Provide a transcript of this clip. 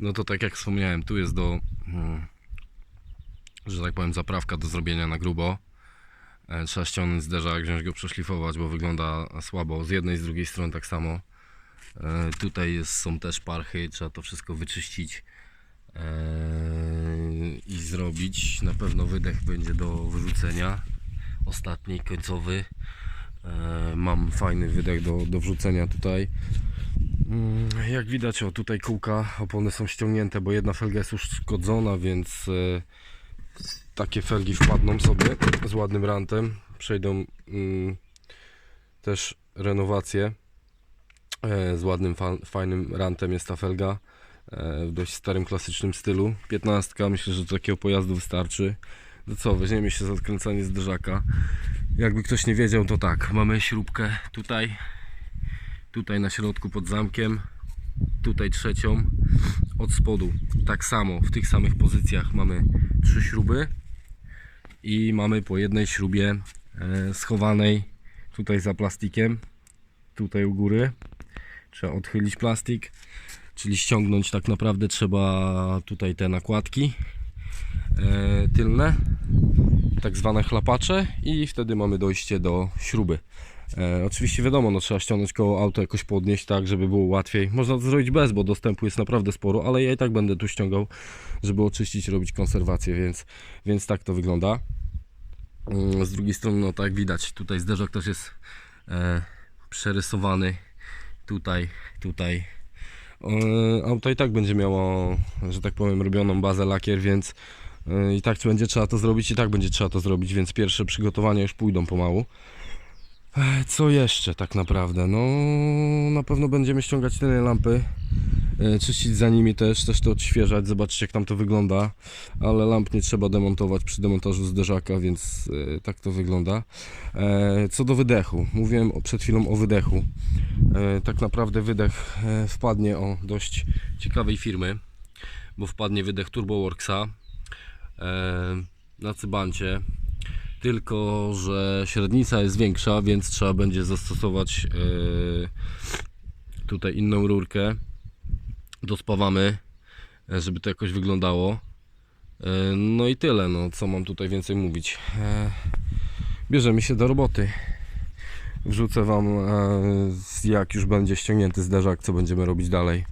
No to tak jak wspomniałem, tu jest do, mm, że tak powiem, zaprawka do zrobienia na grubo. E, Trzeba ściągnąć zderzak, wziąć go przeszlifować, bo wygląda słabo. Z jednej i z drugiej strony tak samo. E, Tutaj jest, są też parchy, trzeba to wszystko wyczyścić e, i zrobić. Na pewno wydech będzie do wyrzucenia. Ostatni, końcowy. Mam fajny wydech do, do wrzucenia tutaj. Mm, Jak widać, o tutaj kółka, opony są ściągnięte, bo jedna felga jest uszkodzona, więc e, takie felgi wpadną sobie z ładnym rantem. Przejdą mm, też renowację. E, z ładnym, fa- fajnym rantem jest ta felga. E, w dość starym, klasycznym stylu. 15, myślę, że do takiego pojazdu wystarczy. No co, weźmiemy się za odkręcanie zderzaka. Jakby ktoś nie wiedział, to tak, mamy śrubkę tutaj, tutaj na środku pod zamkiem, tutaj trzecią od spodu. Tak samo, w tych samych pozycjach mamy trzy śruby i mamy po jednej śrubie e, schowanej tutaj za plastikiem, tutaj u góry. Trzeba odchylić plastik, czyli ściągnąć tak naprawdę trzeba tutaj te nakładki e, tylne, tak zwane chlapacze i wtedy mamy dojście do śruby. E, oczywiście wiadomo, no trzeba ściągnąć koło auto jakoś podnieść tak, żeby było łatwiej. Można to zrobić bez, bo dostępu jest naprawdę sporo, ale ja i tak będę tu ściągał, żeby oczyścić, robić konserwację, więc, więc tak to wygląda. Mm, Z drugiej strony, no tak jak widać, tutaj zderzak też jest e, przerysowany. Tutaj, tutaj. E, auto i tak będzie miało, że tak powiem, robioną bazę lakier, więc e, i tak będzie trzeba to zrobić, i tak będzie trzeba to zrobić, więc pierwsze przygotowania już pójdą pomału. E, Co jeszcze tak naprawdę? No na pewno będziemy ściągać tylne lampy, e, czyścić za nimi też, też to odświeżać, zobaczyć jak tam to wygląda, ale lamp nie trzeba demontować przy demontażu zderzaka, więc e, tak to wygląda. Co do wydechu, mówiłem przed chwilą o wydechu. Tak naprawdę wydech wpadnie o dość ciekawej firmy, bo wpadnie wydech TurboWorksa e, na cybancie tylko że średnica jest większa, więc trzeba będzie zastosować e, tutaj inną rurkę. Dospawamy, e, żeby to jakoś wyglądało. E, No i tyle, no co mam tutaj więcej mówić. E, Bierzemy się do roboty. Wrzucę Wam, e, jak już będzie ściągnięty zderzak, co będziemy robić dalej.